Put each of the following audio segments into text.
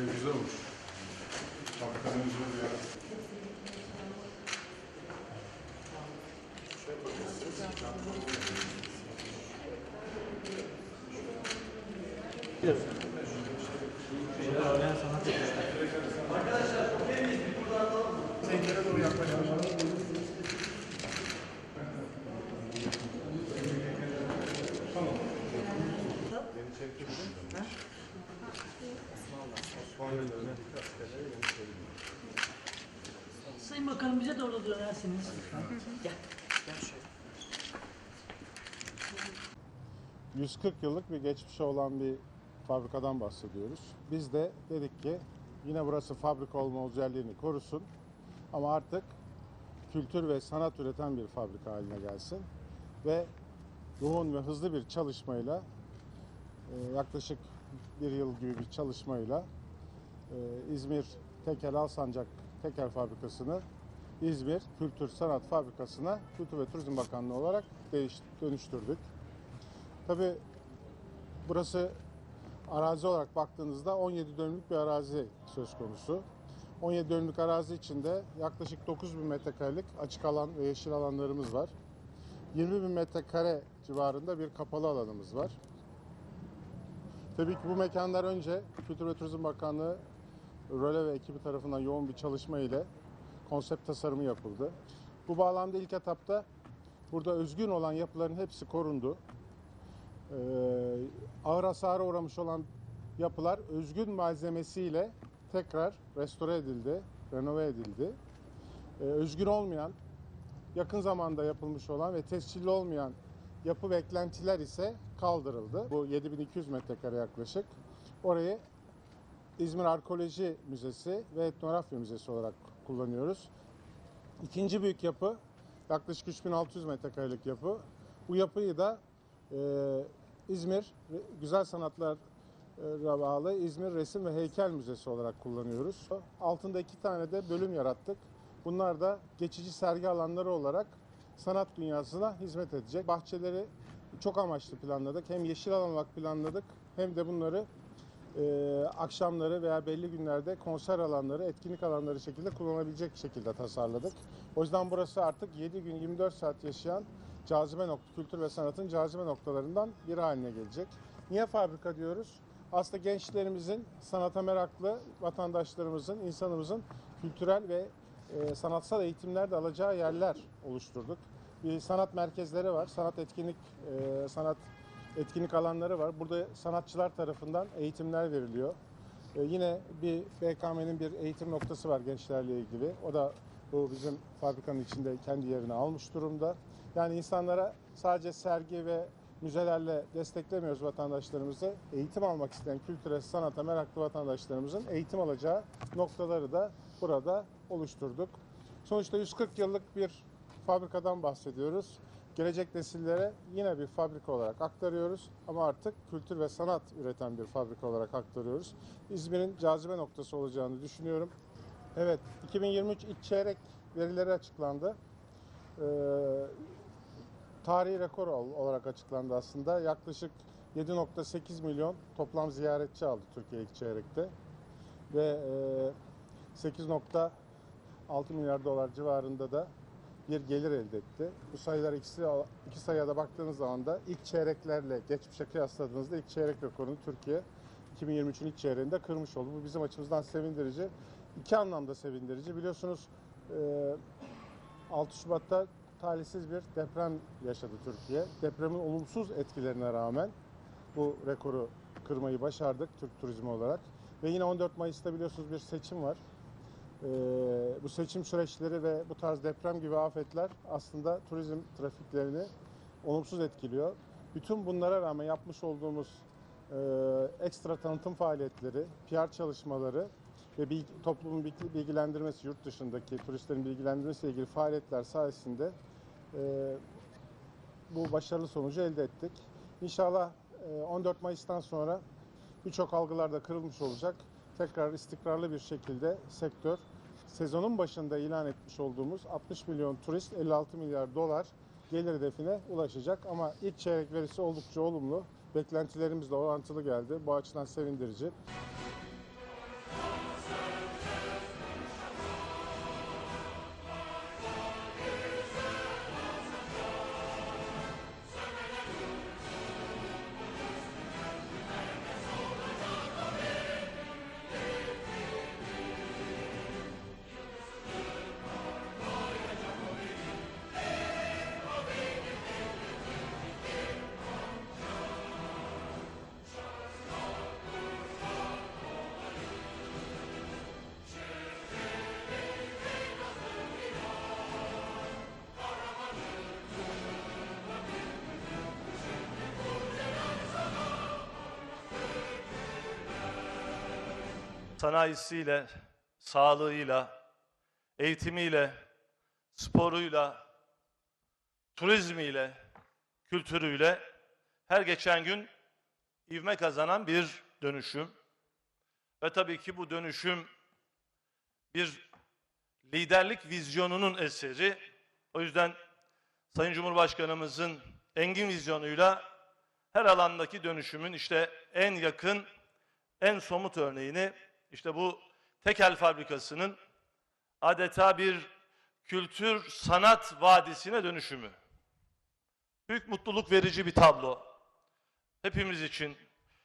güzel olmuş. Fabrikanın güzel ya. Senlere doğru yaklaşalım. Tamam. Beni çekti mi? Osmanlı'da Sayın Bakanım bize doğru dönersiniz. Gel. Gel şöyle. 140 yıllık bir geçmişi olan bir fabrikadan bahsediyoruz. Biz de dedik ki yine burası fabrika olma özelliğini korusun ama artık kültür ve sanat üreten bir fabrika haline gelsin ve yoğun ve hızlı bir çalışmayla e, yaklaşık bir yıl gibi bir çalışmayla e, İzmir Tekel Alsancak Tekel Fabrikası'nı İzmir Kültür Sanat Fabrikası'na Kültür ve Turizm Bakanlığı olarak değiş, dönüştürdük. Tabii burası arazi olarak baktığınızda 17 dönümlük bir arazi söz konusu. 17 dönümlük arazi içinde yaklaşık 9 bin metrekarelik açık alan ve yeşil alanlarımız var. 20 bin metrekare civarında bir kapalı alanımız var. Tabii ki bu mekanlar önce Kültür ve Turizm Bakanlığı Röle ve ekibi tarafından yoğun bir çalışma ile konsept tasarımı yapıldı. Bu bağlamda ilk etapta burada özgün olan yapıların hepsi korundu. Ee, ağır hasara uğramış olan yapılar özgün malzemesiyle tekrar restore edildi, renove edildi. Ee, özgün olmayan, yakın zamanda yapılmış olan ve tescilli olmayan yapı ve eklentiler ise kaldırıldı. Bu 7200 metrekare yaklaşık. Orayı İzmir Arkeoloji Müzesi ve Etnografya Müzesi olarak kullanıyoruz. İkinci büyük yapı yaklaşık 3600 metrekarelik yapı. Bu yapıyı da e, İzmir Güzel Sanatlar bağlı İzmir Resim ve Heykel Müzesi olarak kullanıyoruz. Altında iki tane de bölüm yarattık. Bunlar da geçici sergi alanları olarak sanat dünyasına hizmet edecek. Bahçeleri çok amaçlı planladık. Hem yeşil alan olarak planladık hem de bunları e, akşamları veya belli günlerde konser alanları, etkinlik alanları şekilde kullanabilecek şekilde tasarladık. O yüzden burası artık 7 gün 24 saat yaşayan cazibe nokta, kültür ve sanatın cazibe noktalarından biri haline gelecek. Niye fabrika diyoruz? Aslında gençlerimizin, sanata meraklı vatandaşlarımızın, insanımızın kültürel ve e, sanatsal eğitimler de alacağı yerler oluşturduk. Bir sanat merkezleri var, sanat etkinlik, e, sanat etkinlik alanları var. Burada sanatçılar tarafından eğitimler veriliyor. E, yine bir BKM'nin bir eğitim noktası var gençlerle ilgili. O da bu bizim fabrikanın içinde kendi yerini almış durumda. Yani insanlara sadece sergi ve müzelerle desteklemiyoruz vatandaşlarımızı. Eğitim almak isteyen kültüre, sanata meraklı vatandaşlarımızın eğitim alacağı noktaları da burada oluşturduk. Sonuçta 140 yıllık bir fabrikadan bahsediyoruz. Gelecek nesillere yine bir fabrika olarak aktarıyoruz ama artık kültür ve sanat üreten bir fabrika olarak aktarıyoruz. İzmir'in cazibe noktası olacağını düşünüyorum. Evet, 2023 ilk çeyrek verileri açıklandı. Ee, tarihi rekor ol- olarak açıklandı aslında. Yaklaşık 7.8 milyon toplam ziyaretçi aldı Türkiye ilk çeyrekte. Ve e, 8.6 milyar dolar civarında da bir gelir elde etti. Bu sayılar ikisi iki sayıya da baktığınız zaman da ilk çeyreklerle geçmişe kıyasladığınızda ilk çeyrek rekorunu Türkiye 2023'ün ilk çeyreğinde kırmış oldu. Bu bizim açımızdan sevindirici. İki anlamda sevindirici. Biliyorsunuz e, 6 Şubat'ta talihsiz bir deprem yaşadı Türkiye. Depremin olumsuz etkilerine rağmen bu rekoru kırmayı başardık Türk turizmi olarak. Ve yine 14 Mayıs'ta biliyorsunuz bir seçim var. Ee, bu seçim süreçleri ve bu tarz deprem gibi afetler aslında turizm trafiklerini olumsuz etkiliyor. Bütün bunlara rağmen yapmış olduğumuz e, ekstra tanıtım faaliyetleri, PR çalışmaları ve bilgi, toplumun bilgi- bilgilendirmesi, yurt dışındaki turistlerin bilgilendirmesiyle ilgili faaliyetler sayesinde e, bu başarılı sonucu elde ettik. İnşallah e, 14 Mayıs'tan sonra birçok algılar da kırılmış olacak. Tekrar istikrarlı bir şekilde sektör sezonun başında ilan etmiş olduğumuz 60 milyon turist 56 milyar dolar gelir hedefine ulaşacak. Ama ilk çeyrek verisi oldukça olumlu. Beklentilerimizle orantılı geldi. Bu açıdan sevindirici. Sanayisiyle, sağlığıyla, eğitimiyle, sporuyla, turizmiyle, kültürüyle her geçen gün ivme kazanan bir dönüşüm. Ve tabii ki bu dönüşüm bir liderlik vizyonunun eseri. O yüzden Sayın Cumhurbaşkanımızın engin vizyonuyla her alandaki dönüşümün işte en yakın, en somut örneğini işte bu tekel fabrikasının adeta bir kültür sanat vadisine dönüşümü. Büyük mutluluk verici bir tablo. Hepimiz için,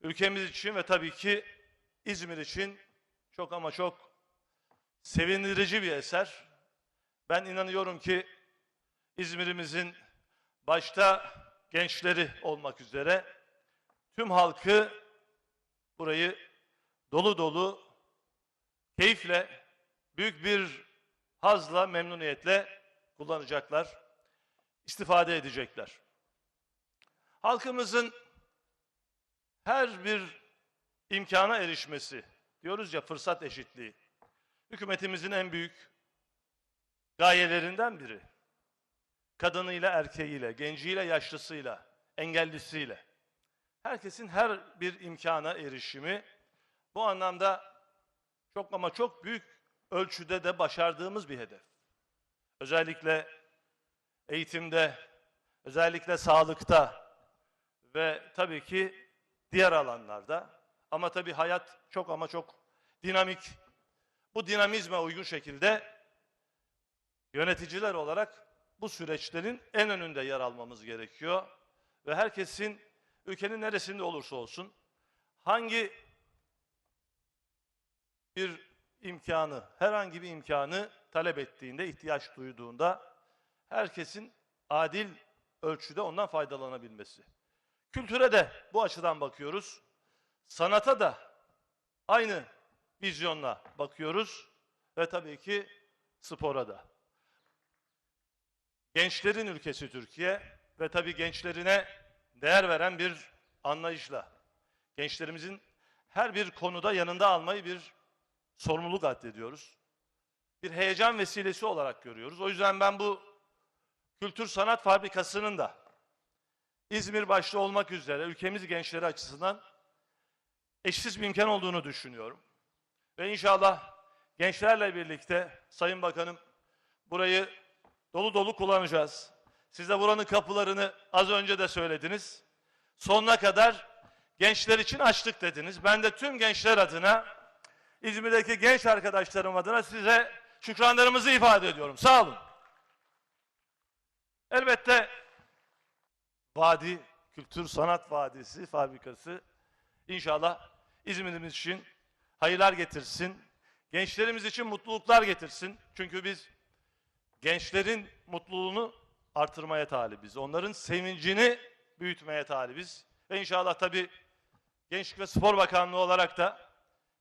ülkemiz için ve tabii ki İzmir için çok ama çok sevindirici bir eser. Ben inanıyorum ki İzmir'imizin başta gençleri olmak üzere tüm halkı burayı dolu dolu keyifle, büyük bir hazla, memnuniyetle kullanacaklar, istifade edecekler. Halkımızın her bir imkana erişmesi, diyoruz ya fırsat eşitliği, hükümetimizin en büyük gayelerinden biri. Kadınıyla, erkeğiyle, genciyle, yaşlısıyla, engellisiyle. Herkesin her bir imkana erişimi bu anlamda çok ama çok büyük ölçüde de başardığımız bir hedef. Özellikle eğitimde, özellikle sağlıkta ve tabii ki diğer alanlarda. Ama tabii hayat çok ama çok dinamik. Bu dinamizme uygun şekilde yöneticiler olarak bu süreçlerin en önünde yer almamız gerekiyor. Ve herkesin ülkenin neresinde olursa olsun hangi bir imkanı, herhangi bir imkanı talep ettiğinde, ihtiyaç duyduğunda herkesin adil ölçüde ondan faydalanabilmesi. Kültüre de bu açıdan bakıyoruz. Sanata da aynı vizyonla bakıyoruz ve tabii ki spora da. Gençlerin ülkesi Türkiye ve tabii gençlerine değer veren bir anlayışla gençlerimizin her bir konuda yanında almayı bir sorumluluk addediyoruz. Bir heyecan vesilesi olarak görüyoruz. O yüzden ben bu kültür sanat fabrikasının da İzmir başta olmak üzere ülkemiz gençleri açısından eşsiz bir imkan olduğunu düşünüyorum. Ve inşallah gençlerle birlikte Sayın Bakanım burayı dolu dolu kullanacağız. Siz de buranın kapılarını az önce de söylediniz. Sonuna kadar gençler için açtık dediniz. Ben de tüm gençler adına İzmir'deki genç arkadaşlarım adına size şükranlarımızı ifade ediyorum. Sağ olun. Elbette Vadi Kültür Sanat Vadisi fabrikası inşallah İzmir'imiz için hayırlar getirsin. Gençlerimiz için mutluluklar getirsin. Çünkü biz gençlerin mutluluğunu artırmaya talibiz. Onların sevincini büyütmeye talibiz. Ve inşallah tabii Gençlik ve Spor Bakanlığı olarak da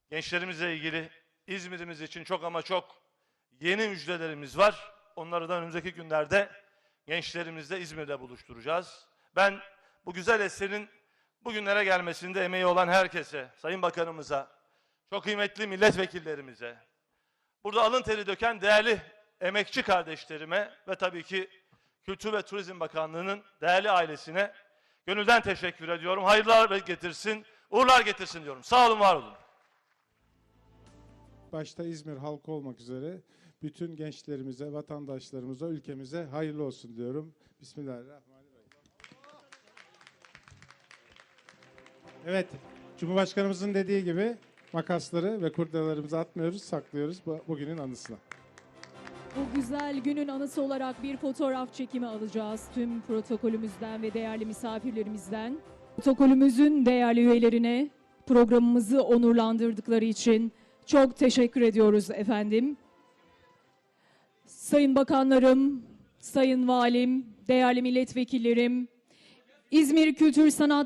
gençlerimizle ilgili İzmir'imiz için çok ama çok yeni müjdelerimiz var. Onları da önümüzdeki günlerde gençlerimizle İzmir'de buluşturacağız. Ben bu güzel eserin bugünlere gelmesinde emeği olan herkese, Sayın Bakanımıza, çok kıymetli milletvekillerimize, burada alın teri döken değerli emekçi kardeşlerime ve tabii ki Kültür ve Turizm Bakanlığı'nın değerli ailesine gönülden teşekkür ediyorum. Hayırlar getirsin, uğurlar getirsin diyorum. Sağ olun, var olun. Başta İzmir halkı olmak üzere bütün gençlerimize, vatandaşlarımıza, ülkemize hayırlı olsun diyorum. Bismillahirrahmanirrahim. Evet, Cumhurbaşkanımızın dediği gibi makasları ve kurdelelerimizi atmıyoruz, saklıyoruz bu- bugünün anısına. Bu güzel günün anısı olarak bir fotoğraf çekimi alacağız tüm protokolümüzden ve değerli misafirlerimizden. Protokolümüzün değerli üyelerine programımızı onurlandırdıkları için çok teşekkür ediyoruz efendim. Sayın bakanlarım, sayın valim, değerli milletvekillerim, İzmir Kültür Sanat